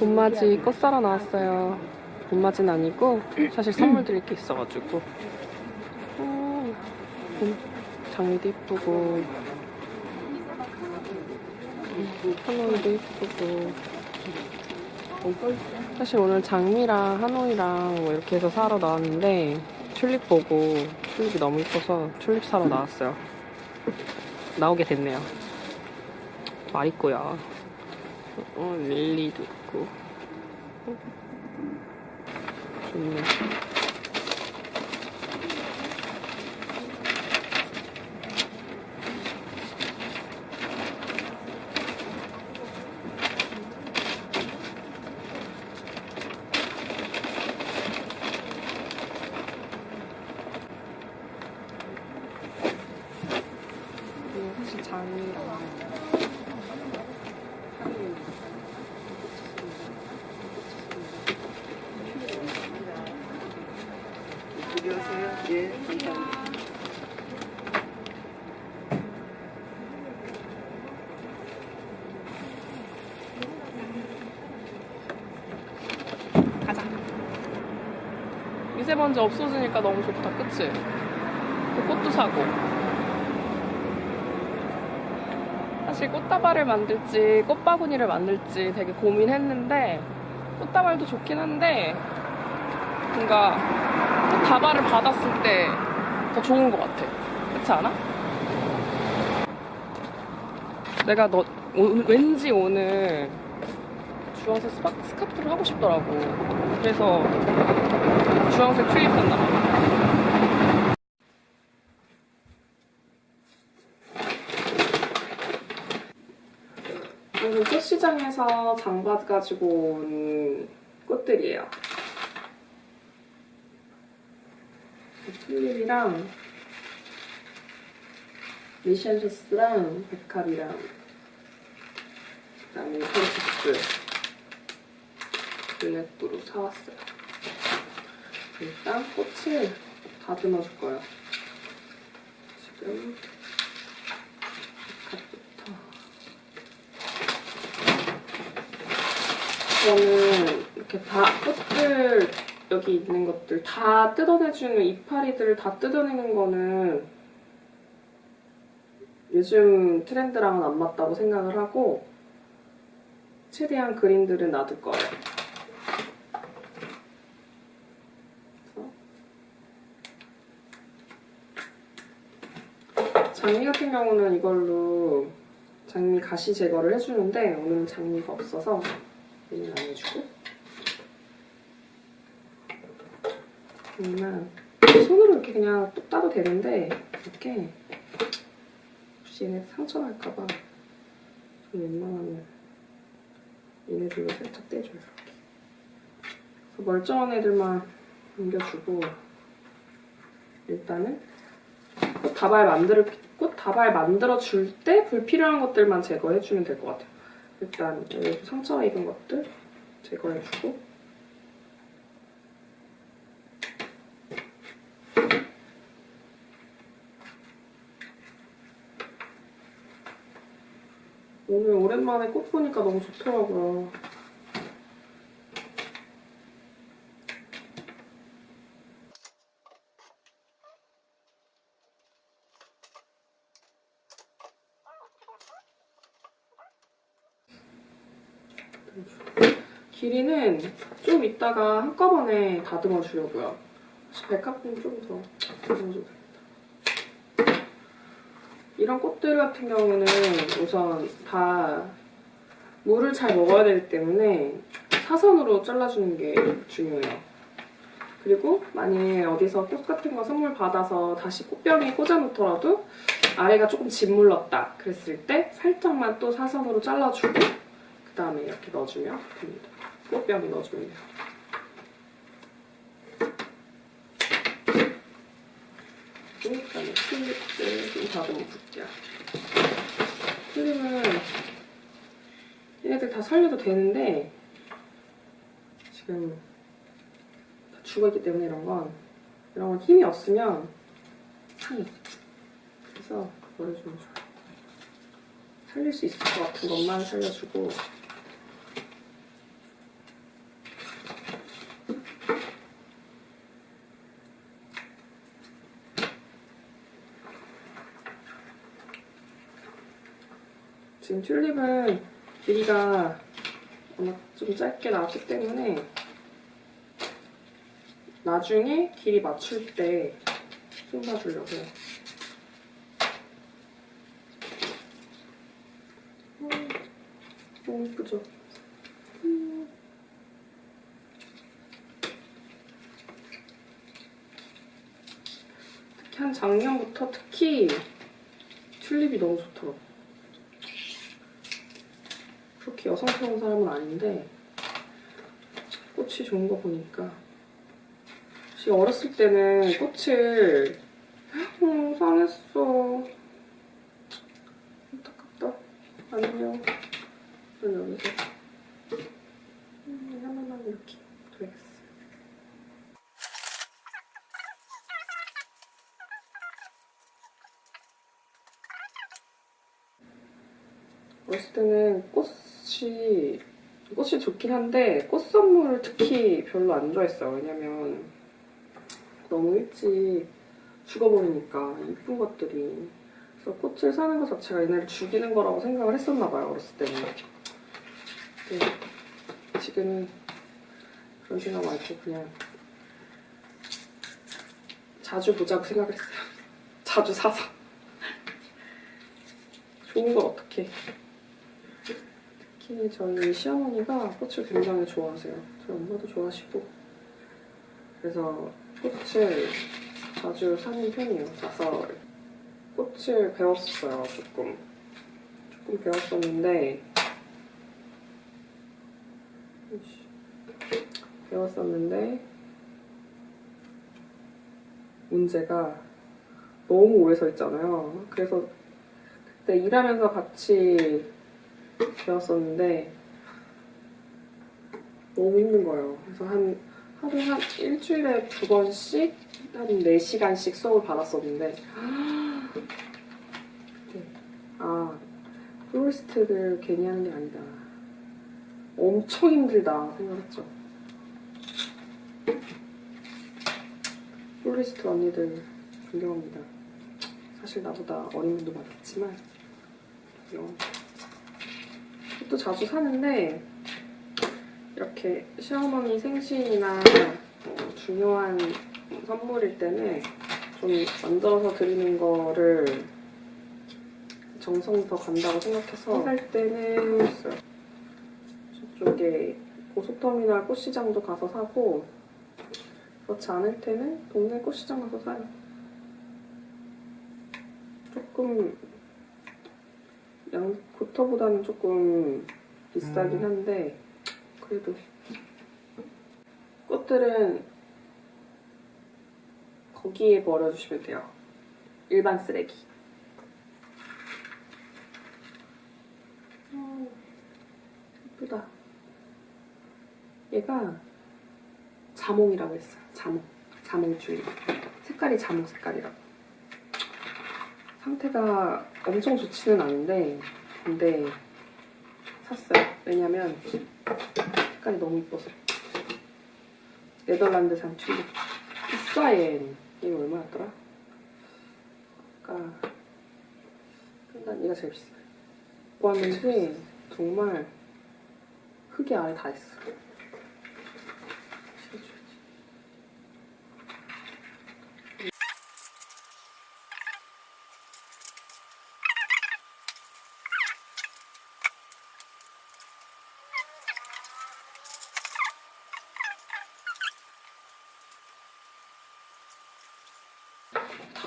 봄맞이 꽃 사러 나왔어요. 봄맞이는 아니고 사실 선물 드릴 게 있어가지고. 음, 봄 장미도 이쁘고 하노이도 이쁘고 사실 오늘 장미랑 하노이랑 뭐 이렇게 해서 사러 나왔는데 튤립 보고 튤립이 너무 이뻐서 튤립 사러 나왔어요. 나오게 됐네요. 말있고요. 어, 릴리도 있고. 좋네. 이거 사실 장미랑 안녕하세요. 예, 감사합니다. 가자. 미세먼지 없어지니까 너무 좋다, 그치? 그 꽃도 사고. 사실 꽃다발을 만들지, 꽃바구니를 만들지 되게 고민했는데, 꽃다발도 좋긴 한데, 뭔가 꽃다발을 받았을 때 더 좋은 것 같아. 그렇지 않아? 내가 너, 오- 왠지 오늘 주황색 스파, 스카프를 하고 싶더라고. 그래서 주황색 봐. 오늘 꽃시장에서 장봐 가지고 온 꽃들이에요. 튤립이랑 미션셔스랑 백합이랑 그다음에 펜치스 블랙으로 사왔어요. 일단 꽃을 다듬어 줄 거예요. 지금 백합부터 저는 이렇게 다 꽃들 여기 있는 것들 다 뜯어내주는 이파리들을 다 뜯어내는 거는 요즘 트렌드랑은 안 맞다고 생각을 하고 최대한 그린들은 놔둘 거예요. 그래서 장미 같은 경우는 이걸로 장미 가시 제거를 해주는데 오늘은 장미가 없어서 얘는 안 해주고. 그러면 손으로 이렇게 그냥 뚝 따도 되는데 이렇게 혹시 얘네 상처 날까봐 좀 웬만하면 얘네들로 살짝 떼줘요. 그래서 멀쩡한 애들만 남겨주고 일단은 꽃 다발 만들어 꽃 다발 만들어 줄 때 불필요한 것들만 제거해 주면 될 것 같아요. 일단 여기 상처가 입은 것들 제거해 주고 오늘 오랜만에 꽃 보니까 너무 좋더라고요. 길이는 좀 이따가 한꺼번에 다듬어 주려고요. 백합은 좀더 다듬어 줘도 되겠다. 이런 꽃들 같은 경우는 우선 다 물을 잘 먹어야 되기 때문에 사선으로 잘라주는 게 중요해요. 그리고 만약에 어디서 꽃 같은 거 선물 받아서 다시 꽃병에 꽂아놓더라도 아래가 조금 짓물렀다 그랬을 때 살짝만 또 사선으로 잘라주고 그 다음에 이렇게 넣어주면 됩니다. 꽃병에 넣어주면 돼요. 그러니까 튤립을 좀 다듬어 볼게요. 튤립은 얘네들 다 살려도 되는데 지금 다 죽어있기 때문에 이런 건 이런 건 힘이 없으면. 그래서 그거를 좀 살릴 수 있을 것 같은 것만 살려주고 지금 튤립은 길이가 워낙 좀 짧게 나왔기 때문에 나중에 길이 맞출 때 쏟아주려고요. 음, 너무 예쁘죠? 음. 특히 한 작년부터 특히 튤립이 너무 좋더라고. 그렇게 여성스러운 사람은 아닌데 꽃이 좋은 거 보니까 사실 어렸을 때는 꽃을 음, 상했어. 안타깝다. 안녕. 그럼 여기서 음, 하나만 이렇게 둬야겠어. 어렸을 때는 꽃 이 꽃이 좋긴 한데 꽃 선물을 특히 별로 안 좋아했어요. 왜냐면 너무 일찍 죽어버리니까 이쁜 것들이 그래서 꽃을 사는 것 자체가 얘네를 죽이는 거라고 생각을 했었나 봐요. 어렸을 때는. 근데 지금은 그런 생각 말고 그냥 자주 보자고 생각을 했어요. 자주 사서 좋은 걸 어떻게 특히 저희 시어머니가 꽃을 굉장히 좋아하세요. 저희 엄마도 좋아하시고 그래서 꽃을 자주 사는 편이에요. 사서 꽃을 배웠어요. 조금 조금 배웠었는데. 배웠었는데 문제가 너무 오래 서 있잖아요. 그래서 그때 일하면서 같이 배웠었는데 너무 힘든 거예요. 그래서 한 하루에 한 일주일에 두 번씩 한 4시간씩 수업을 받았었는데 네. 아 플로리스트들 괜히 하는 게 아니다. 엄청 힘들다 생각했죠. 플로리스트 언니들 존경합니다. 사실 나보다 어린 분도 많겠지만 존 또 자주 사는데 이렇게 시어머니 생신이나 어, 중요한 선물일 때는 좀 만들어서 드리는 거를 정성이 더 간다고 생각해서 살 때는. 저쪽에 고속터미널 꽃시장도 가서 사고 그렇지 않을 때는 동네 꽃시장 가서 사요. 조금 양 고터보다는 조금 비싸긴 음. 한데 그래도 꽃들은 거기에 버려주시면 돼요. 일반 쓰레기. 어, 예쁘다. 얘가 자몽이라고 했어요. 자몽. 자몽주의. 색깔이 자몽 색깔이라고. 상태가 엄청 좋지는 않은데 근데 샀어요. 왜냐면 색깔이 너무 이뻐서. 네덜란드산 튤립. 얘는. 얘가 얼마였더라? 아까 일단 얘가 제일 비싸요. 보았는데 정말 흙이 안에 다 있어. 실어줘야지.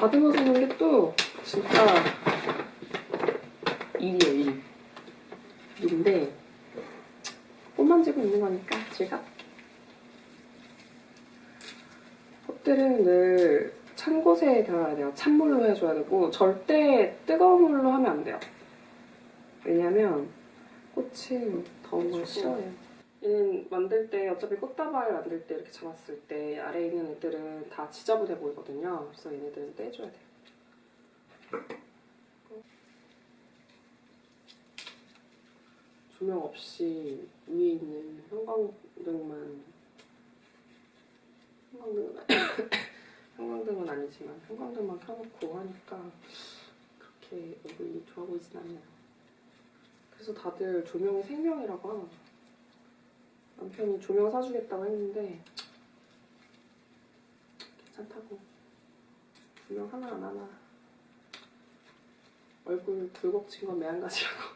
다듬어 주는 게 또 진짜 일이에요, 일. 일인데 꽃 만지고 있는 거니까 즐겁게. 꽃들은 늘 찬 곳에 둬야 돼요. 찬물로 해줘야 되고 절대 뜨거운 물로 하면 안 돼요. 왜냐면 꽃은 더운 걸 싫어해요. 얘는 만들 때 어차피 꽃다발 만들 때 이렇게 잡았을 때 아래에 있는 애들은 다 지저분해 보이거든요. 그래서 얘네들은 떼줘야 돼요. 조명 없이 위에 있는 형광등만 형광등은 형광등은 아니지만 형광등만 켜놓고 하니까 그렇게 얼굴이 좋아 보이진 않네요. 그래서 다들 조명이 생명이라고 하나 봐. 남편이 조명 사주겠다고 했는데 괜찮다고. 조명 하나 안 하나. 얼굴 굴곡진 건 매한가지라고.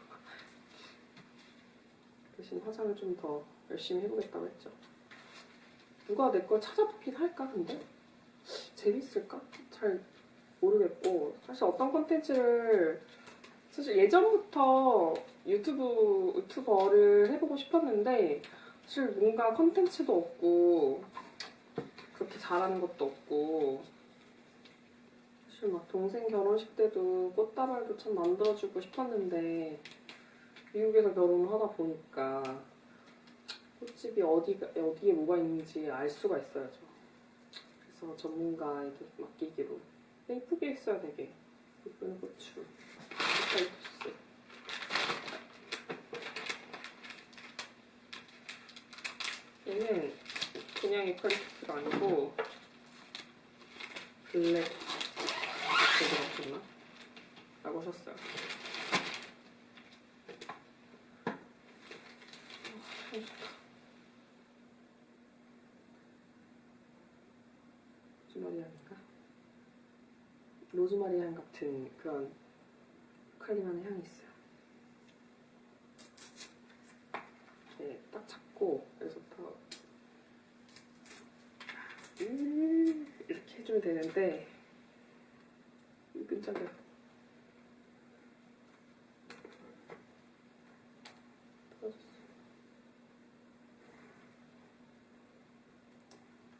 대신 화장을 좀 더 열심히 해보겠다고 했죠. 누가 내 걸 찾아보긴 할까 근데? 재밌을까? 잘 모르겠고. 사실 어떤 콘텐츠를 사실 예전부터 유튜브 유튜버를 해보고 싶었는데 사실 뭔가 콘텐츠도 없고 그렇게 잘하는 것도 없고 사실 막 동생 결혼식 때도 꽃다발도 참 만들어주고 싶었는데 미국에서 결혼을 하다 보니까 꽃집이 어디가 어디에 뭐가 있는지 알 수가 있어야죠. 그래서 전문가에게 맡기기로. 예쁘게 했어야 되게. 예쁜 고추 유칼립투스 얘는 그냥 유칼립투스가 아니고 블랙 들어갔나? 라고 하셨어요 아, 향 좋다. 로즈마리 향인가? 로즈마리 향 같은 그런 칼리만의 향이 있어요. 네, 딱 잡고 그래서 더 음, 이렇게 해주면 되는데 이 끈적여.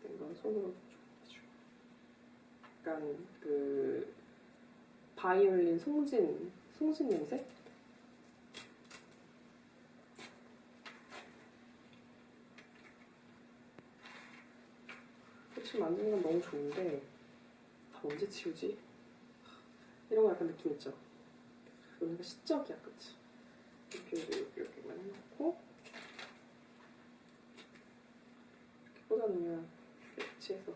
이건 손으로. 약간 그 바이올린 송진 송진 냄새? 꽃을 만드는 건 너무 좋은데 다 언제 치우지? 이런 거 약간 느낌 있죠? 여기가 시적이야, 그치? 이렇게 이렇게 이렇게만 해놓고 이렇게 꽂아놓으면 배치해서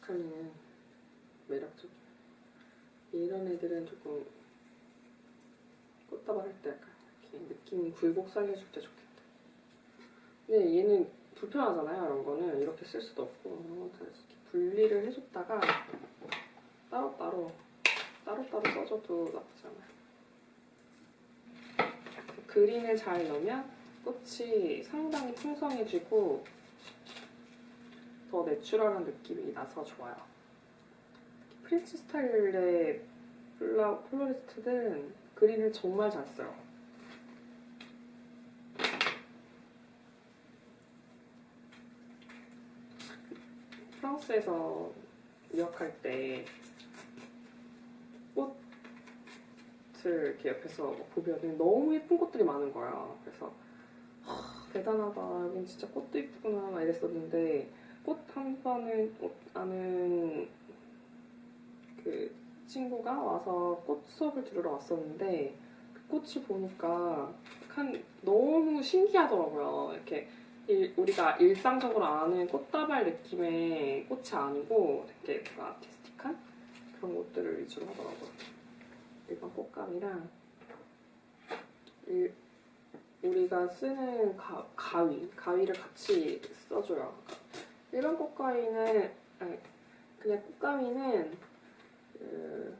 칼리는 매력적이야. 이런 애들은 조금 꽃다발 할 때 약간 이렇게 느낌 굴곡 살려줄 때 좋겠다. 근데 얘는 불편하잖아요. 이런 거는 이렇게 쓸 수도 없고 이렇게 분리를 해줬다가 따로따로 따로따로 써줘도 나쁘지 않아요. 그린을 잘 넣으면 꽃이 상당히 풍성해지고 더 내추럴한 느낌이 나서 좋아요. 프렌치 스타일의 플라, 플로리스트는 그린을 정말 잘 써요. 프랑스에서 유학할 때 꽃을 이렇게 옆에서 보면 너무 예쁜 꽃들이 많은 거야. 그래서 하, 대단하다. 여긴 진짜 꽃도 예쁘구나 막 이랬었는데 꽃 한 번은 꽃 아는 그 친구가 와서 꽃 수업을 들으러 왔었는데 그 꽃을 보니까 한 너무 신기하더라고요. 이렇게 일- 우리가 일상적으로 아는 꽃다발 느낌의 꽃이 아니고 되게 뭔가 아티스틱한 그런 것들을 위주로 하더라고요. 일반 꽃감이랑 일- 우리가 쓰는 가, 가위, 가위를 같이 써줘요. 일반 꽃가위는 아니, 그냥 꽃가위는 그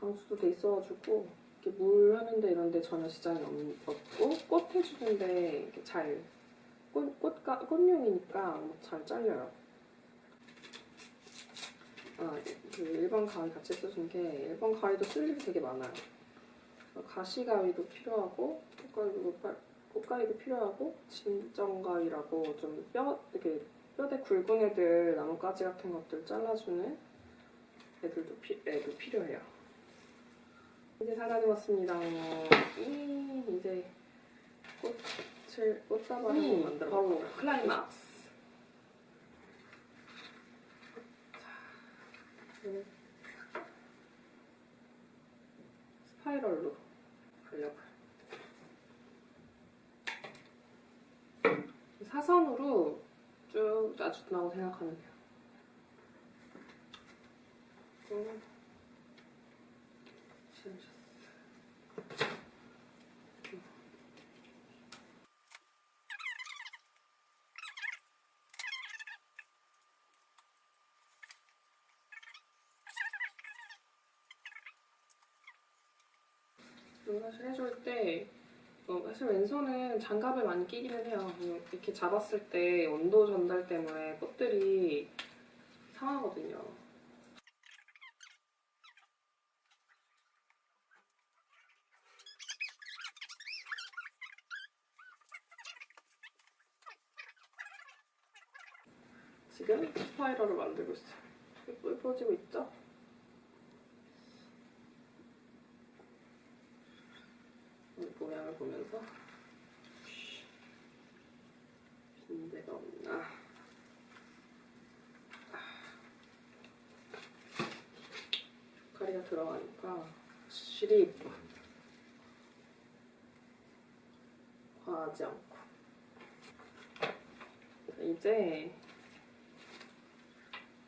방수도 돼 있어가지고 이렇게 물 하는데 이런데 전혀 지장이 없- 없고 꽃 해주는데 이렇게 잘 꽃, 꽃가, 꽃용이니까 뭐잘 잘려요. 아, 그 일반 가위 같이 써준 게 일반 가위도 쓸 일이 되게 많아요. 가시 가위도 필요하고 꽃가위도 빨- 꽃가위도 필요하고 진정 가위라고 좀 뼈 이렇게 뼈대 굵은 애들 나뭇가지 같은 것들 잘라주는 애들도 피, 애도 필요해요. 이제 다 다녀왔습니다. 이, 이제 꽃을 꽃다발 한번 음, 만들어 바로? 클라이막스. 자, 이제 스파이럴로 가려고요. 사선으로 쭉 놔준다고 생각하면 돼요. 음. 그리고 사실 해줄 때 어, 사실 왼손은 장갑을 많이 끼기는 해요. 뭐 이렇게 잡았을 때 온도 전달 때문에 꽃들이 상하거든요. 지금 스파이럴을 만들고 있어요. 예뻐지고 있죠? 이 모양을 보면서 빈대가 없나. 조카리가 들어가니까 예뻐. 과하지 않고. 자, 이제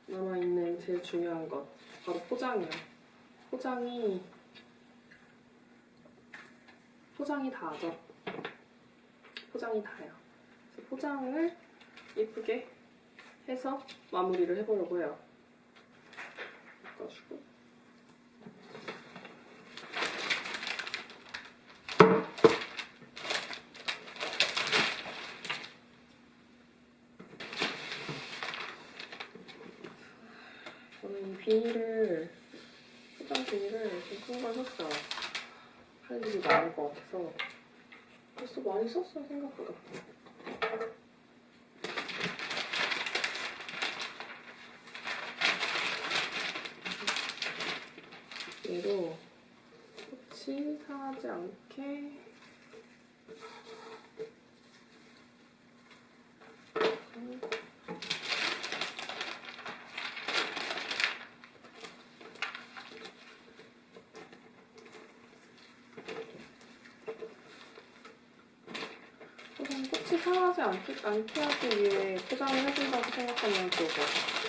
남아있는 제일 중요한 것 바로 포장이에요 포장이 포장이 다죠. 포장이 다요. 그래서 포장을 예쁘게 해서 마무리를 해보려고 해요. 바꿔주고. 저는 이 비닐을 포장 비닐을 좀 큰 걸 샀어요. 할 일이 많을 것 같아서 벌써 많이 썼어요 생각보다. 얘로 꽃이 상하지 않게. 포장 꽃이 상하지 않게, 않게 하기 위해 포장을 해준다고 생각하면 좋을 것 같아요.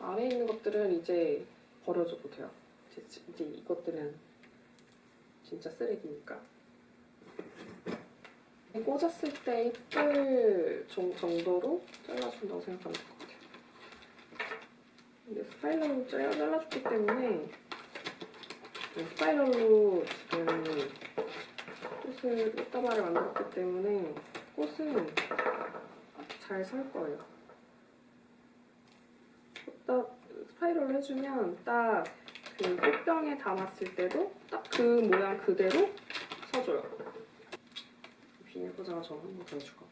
안에 있는 것들은 이제 버려줘도 돼요. 이제, 이제 이것들은 진짜 쓰레기니까. 꽂았을 때 이쁠 정- 정도로 잘라준다고 생각하면 될 것 같아요. 근데 스파이럴로 잘라, 잘라줬기 때문에 네, 스파이럴로 지금 꽃을 꽃다발을 만들었기 때문에 꽃은 잘살 거예요. 꽃다 스파이럴을 해주면 딱 그 꽃병에 담았을 때도 딱 그 모양 그대로 서줘요. 저 한번 더 해줄까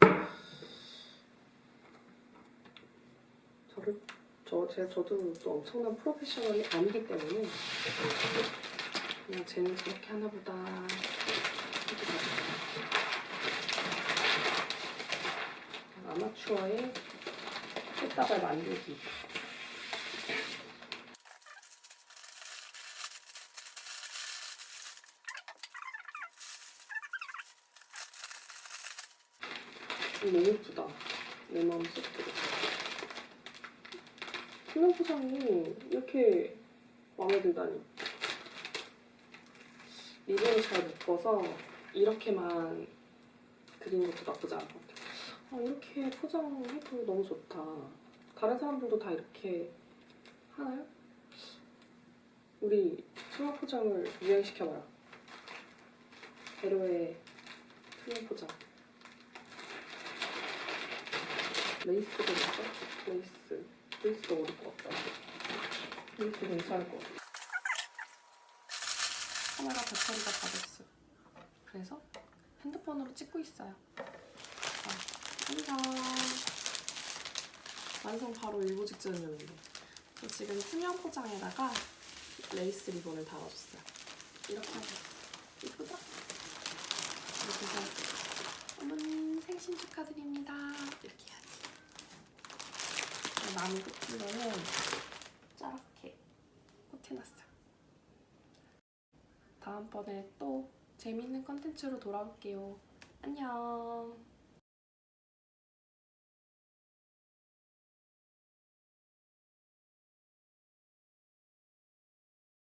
봐요. 저를 저 제 저도 또 엄청난 프로페셔널이 아니기 때문에 그냥 쟤는 저렇게 하나 보다 이렇게 가져가요. 아마추어의 꽃다발 만들기. 너무 예쁘다. 내 마음 쏙 들어. 투명 포장이 이렇게 마음에 들다니. 리본을 잘 묶어서 이렇게만 그리는 것도 나쁘지 않을 것 같아요. 아, 이렇게 포장해도 너무 좋다. 다른 사람들도 다 이렇게 하나요? 우리 투명 포장을 유행시켜봐요. 배로의 투명 포장. 레이스도 있죠? 레이스. 레이스도 어울 것 같다. 레이스 괜찮을 것 같아. 카메라 배터리가 다 됐어요. 그래서 핸드폰으로 찍고 있어요. 자, 완성. 완성 바로 일보 직전이었는데. 저 지금 투명 포장에다가 레이스 리본을 달아줬어요. 이렇게 하고. 이쁘다? 해서 어머님 생신 축하드립니다. 이렇게 해야지. 나무 끝으로는 저렇게 꽃해놨어요. 다음번에 또 재밌는 컨텐츠로 돌아올게요. 안녕.